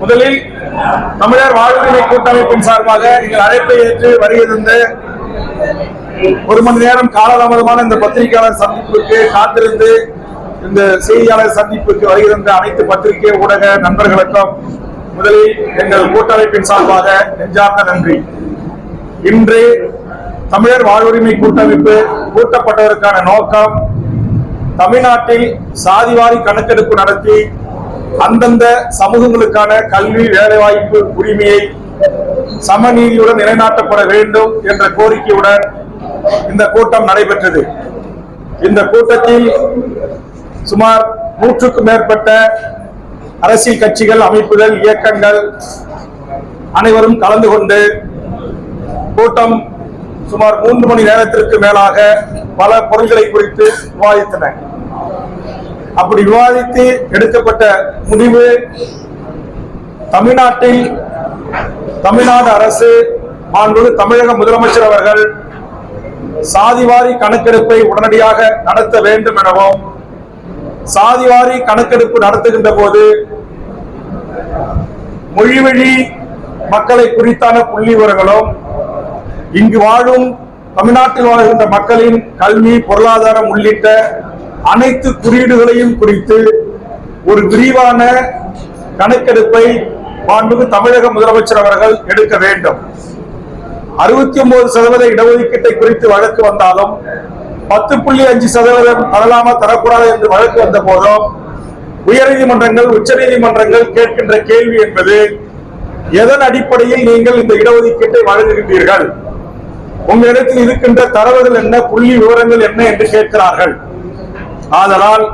முதலில் தமிழர் வாழ்வுரிமை கூட்டமைப்பின் சார்பாக நீங்கள் அழைப்பை ஏற்று வருகிறது ஒரு மணி நேரம் காலதாமதமான இந்த பத்திரிகையாளர் சந்திப்புக்கு காத்திருந்து இந்த செய்தியாளர் சந்திப்புக்கு வருகின்ற அனைத்து பத்திரிகை ஊடக நண்பர்களுக்கும் முதலில் எங்கள் கூட்டமைப்பின் சார்பாக நெஞ்சார்ந்த நன்றி. இன்று தமிழர் வாழ்வுரிமை கூட்டமைப்பு கூட்டப்பட்டதற்கான நோக்கம் தமிழ்நாட்டில் சாதிவாரி கணக்கெடுப்பு நடத்தி அந்தந்த சமூகங்களுக்கான கல்வி வேலைவாய்ப்பு உரிமையை சமநீதியுடன் நிலைநாட்டப்பட வேண்டும் என்ற கோரிக்கையுடன் இந்த கூட்டம் நடைபெற்றது. இந்த கூட்டத்தில் சுமார் நூற்றுக்கும் மேற்பட்ட அரசியல் கட்சிகள் அமைப்புகள் இயக்கங்கள் அனைவரும் கலந்து கொண்டு கூட்டம் சுமார் மூன்று மணி நேரத்திற்கு மேலாக பல பொருள்களை குறித்து விவாதித்தன அப்படி விவாதித்து எடுக்கப்பட்ட முடிவு தமிழ்நாட்டில் தமிழ்நாடு அரசு மாண்புமிகு தமிழக முதலமைச்சர் அவர்கள் சாதிவாரி கணக்கெடுப்பை உடனடியாக நடத்த வேண்டும் எனவும் சாதிவாரி கணக்கெடுப்பு நடத்துகின்ற போது மொழிவழி மக்களை குறித்தான புள்ளி விவரங்களும் இங்கு வாழும் தமிழ்நாட்டில் வாழ்கின்ற மக்களின் கல்வி பொருளாதாரம் உள்ளிட்ட அனைத்து குறியீடுகளையும் குறித்து ஒரு விரிவான கணக்கெடுப்பை மாண்புமிகு தமிழக முதலமைச்சர் அவர்கள் எடுக்க வேண்டும். அறுபத்தி ஒன்பது சதவீத இடஒதுக்கீட்டை குறித்து வழக்கு வந்தாலும் பத்து புள்ளி அஞ்சு சதவீதம் தரலாமா தரக்கூடாது என்று வழக்கு வந்த போதும் உயர்நீதிமன்றங்கள் உச்சநீதிமன்றங்கள் கேட்கின்ற கேள்வி என்பது எதன் அடிப்படையில் நீங்கள் இந்த இடஒதுக்கீட்டை வழங்குகின்றீர்கள்? உங்களிடத்தில் இருக்கின்ற தரவுகள் என்ன புள்ளி விவரங்கள் என்ன என்று கேட்கிறார்கள்? ஆதலால்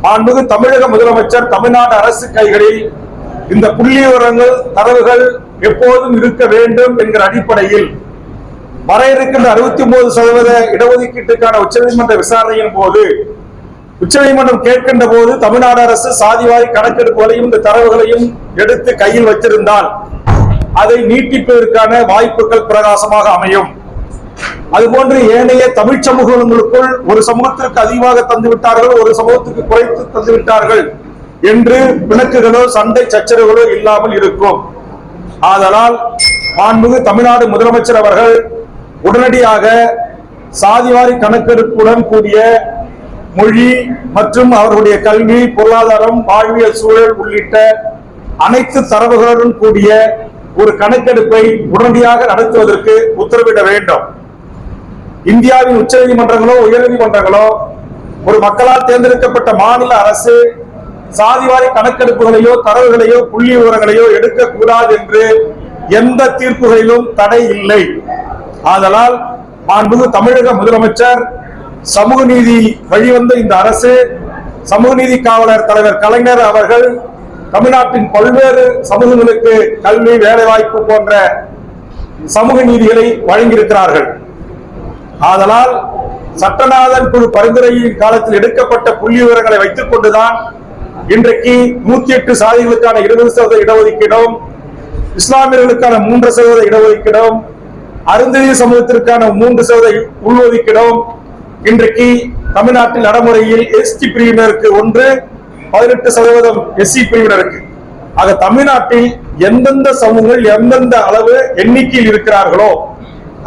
மாண்புமிகு தமிழக முதலமைச்சர் தமிழ்நாடு அரசு கைகளில் இந்த புள்ளி விவரங்கள் தரவுகள் எப்போதும் இருக்க வேண்டும் என்கிற அடிப்படையில் வர இருக்கின்ற அறுபத்தி ஒன்பது சதவீத இடஒதுக்கீட்டுக்கான உச்சநீதிமன்ற விசாரணையின் போது உச்சநீதிமன்றம் கேட்கின்ற போது தமிழ்நாடு அரசு சாதிவாரி கணக்கெடுப்புகளையும் இந்த தரவுகளையும் எடுத்து கையில் வச்சிருந்தால் அதை நீட்டிப்பதற்கான வாய்ப்புகள் பிரகாசமாக அமையும். அதுபோன்று ஏனைய தமிழ் சமூகங்களுக்குள் ஒரு சமூகத்திற்கு அதிகமாக தந்துவிட்டார்கள் ஒரு சமூகத்துக்கு குறைத்து தந்துவிட்டார்கள் என்று விளக்குகளோ சண்டை சச்சரவுகளோ இல்லாமல் இருக்கும். ஆதலால் மாண்புமிகு தமிழ்நாடு முதலமைச்சர் அவர்கள் உடனடியாக சாதிவாரி கணக்கெடுப்புடன் கூடிய மொழி மற்றும் அவர்களுடைய கல்வி பொருளாதாரம் வாழ்வியல் சூழல் உள்ளிட்ட அனைத்து தரவுகளுடன் கூடிய ஒரு கணக்கெடுப்பை உடனடியாக நடத்துவதற்கு உத்தரவிட வேண்டும். இந்தியாவின் உச்ச நீதிமன்றங்களோ உயர்நீதிமன்றங்களோ ஒரு மக்களால் தேர்ந்தெடுக்கப்பட்ட மாநில அரசு சாதிவாரி கணக்கெடுப்புகளையோ தரவுகளையோ புள்ளி விவரங்களையோ எடுக்கக்கூடாது என்று எந்த தீர்ப்புகளிலும் தடை இல்லை. ஆதலால் மாண்புமிகு தமிழக முதலமைச்சர் சமூக நீதி வழிவந்த இந்த அரசு சமூக நீதி காவலர் தலைவர் கலைஞர் அவர்கள் தமிழ்நாட்டின் பல்வேறு சமூகங்களுக்கு கல்வி வேலைவாய்ப்பு போன்ற சமூக நீதிகளை வழங்கியிருக்கிறார்கள். ஆதலால் சட்டநாதன் குழு பரிந்துரையின் காலத்தில் எடுக்கப்பட்ட புள்ளி விவரங்களை வைத்துக் கொண்டுதான் இன்றைக்கு நூத்தி எட்டு சாதிகளுக்கான இருபது சதவீத இடஒதுக்கீடும் இஸ்லாமியர்களுக்கான மூன்று சதவீத இடஒதுக்கீடும் அருந்ததி சமூகத்திற்கான மூன்று சதவீத உள்ஒதுக்கீடும் இன்றைக்கு தமிழ்நாட்டில் நடைமுறையில் எஸ்டி பிரிவினருக்கு ஒன்று பதினெட்டு சதவீதம் எஸ்சி பிரிவினருக்கு. ஆக தமிழ்நாட்டில் எந்தெந்த சமூகங்கள் எந்தெந்த அளவு எண்ணிக்கையில் இருக்கிறார்களோ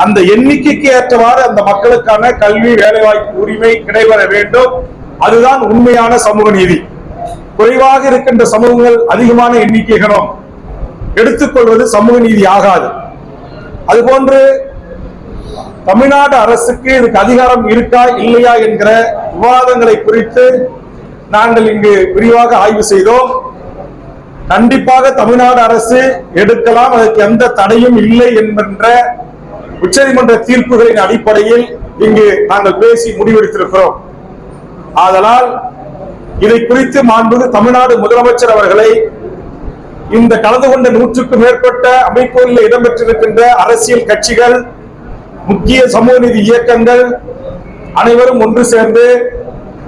அந்த எண்ணிக்கைக்கு ஏற்றவாறு அந்த மக்களுக்கான கல்வி வேலைவாய்ப்பு உரிமை கிடைபெற வேண்டும். அதுதான் உண்மையான சமூக நீதி. குறைவாக இருக்கின்ற சமூகங்கள் அதிகமான எண்ணிக்கைகளும் எடுத்துக்கொள்வது சமூக நீதி ஆகாது. அதுபோன்று தமிழ்நாடு அரசுக்கு இதுக்கு அதிகாரம் இருக்கா இல்லையா என்கிற விவாதங்களை குறித்து நாங்கள் இங்கு விரிவாக ஆய்வு செய்தோம். கண்டிப்பாக தமிழ்நாடு அரசு எடுக்கலாம் அதற்கு எந்த தடையும் இல்லை என்கின்ற உச்சநீதிமன்ற தீர்ப்புகளின் அடிப்படையில் இங்கு நாங்கள் பேசி முடிவெடுத்திருக்கிறோம். ஆதலால் இதை குறித்து மாண்புது தமிழ்நாடு முதலமைச்சர் அவர்களை இந்த கலந்து கொண்ட நூற்றுக்கும் மேற்பட்ட அமைப்புகளில் இடம்பெற்றிருக்கின்ற அரசியல் கட்சிகள் முக்கிய சமூக நீதி இயக்கங்கள் அனைவரும் ஒன்று சேர்ந்து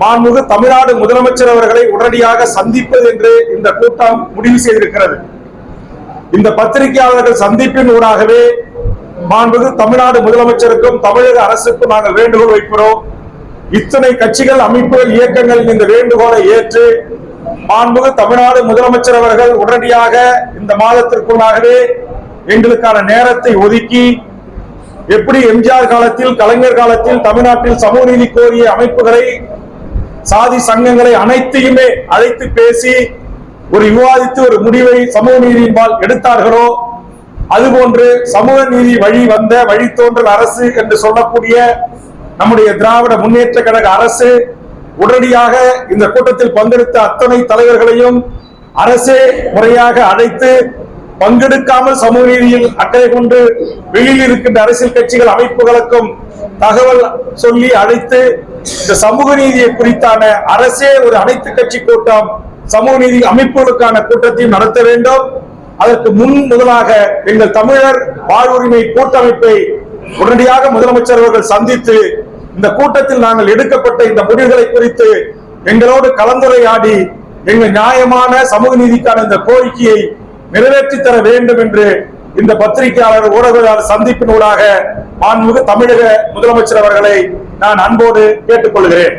மாண்புமிகு தமிழ்நாடு முதலமைச்சர் அவர்களை உடனடியாக சந்திப்பது என்று இந்த கூட்டம் முடிவு செய்திருக்கிறது. இந்த பத்திரிகையாளர்கள் சந்திப்பின் ஊடாகவே மாண்புகு தமிழ்நாடு முதலமைச்சருக்கும் தமிழக அரசுக்கும் நாங்கள் வேண்டுகோள் வைக்கிறோம். இத்தனை கட்சிகள் அமைப்புகள் இயக்கங்களின் இந்த வேண்டுகோளை ஏற்று மாண்புகு தமிழ்நாடு முதலமைச்சர் அவர்கள் உடனடியாக இந்த மாதத்திற்குள்ளாகவே எங்களுக்கான நேரத்தை ஒதுக்கி எப்படி எம்ஜிஆர் காலத்தில் கலைஞர் காலத்தில் தமிழ்நாட்டில் சமூக நீதி கோரிய அமைப்புகளை சாதி சங்கங்களை அனைத்தையுமே அழைத்து பேசி ஒரு விவாதித்து ஒரு முடிவை சமூக நீதியின்பால் எடுத்தார்களோ அதுபோன்று சமூக நீதி வழி வந்த வழித்தோன்றல் அரசு என்று சொல்லக்கூடிய நம்முடைய திராவிட முன்னேற்ற கழக அரசு உடனடியாக இந்த கூட்டத்தில் பங்கெடுத்த அத்தனை தலைவர்களையும் அரசே முறையாக அழைத்து பங்கெடுக்காமல் சமூக நீதியில் அக்கறை கொண்டு வெளியில் இருக்கின்ற அரசியல் கட்சிகள் அமைப்புகளுக்கும் தகவல் சொல்லி அழைத்து இந்த சமூக நீதியை குறித்தான அரசே ஒரு அனைத்து கட்சி கூட்டம் சமூக நீதி அமைப்புகளுக்கான கூட்டத்தையும் நடத்த வேண்டும். அதற்கு முன் முதலாக எங்கள் தமிழர் வாழ்வுரிமை கூட்டமைப்பை உடனடியாக முதலமைச்சர் அவர்கள் சந்தித்து இந்த கூட்டத்தில் நாங்கள் எடுக்கப்பட்ட இந்த முடிவுகளை குறித்து எங்களோடு கலந்துரையாடி எங்கள் நியாயமான சமூக நீதிக்கான இந்த கோரிக்கையை நிறைவேற்றி தர வேண்டும் என்று இந்த பத்திரிகையாளர் ஊடகவியலாளர் சந்திப்பினூடாக மாண்புமிகு தமிழக முதலமைச்சர் அவர்களை நான் அன்போடு கேட்டுக்கொள்கிறேன்.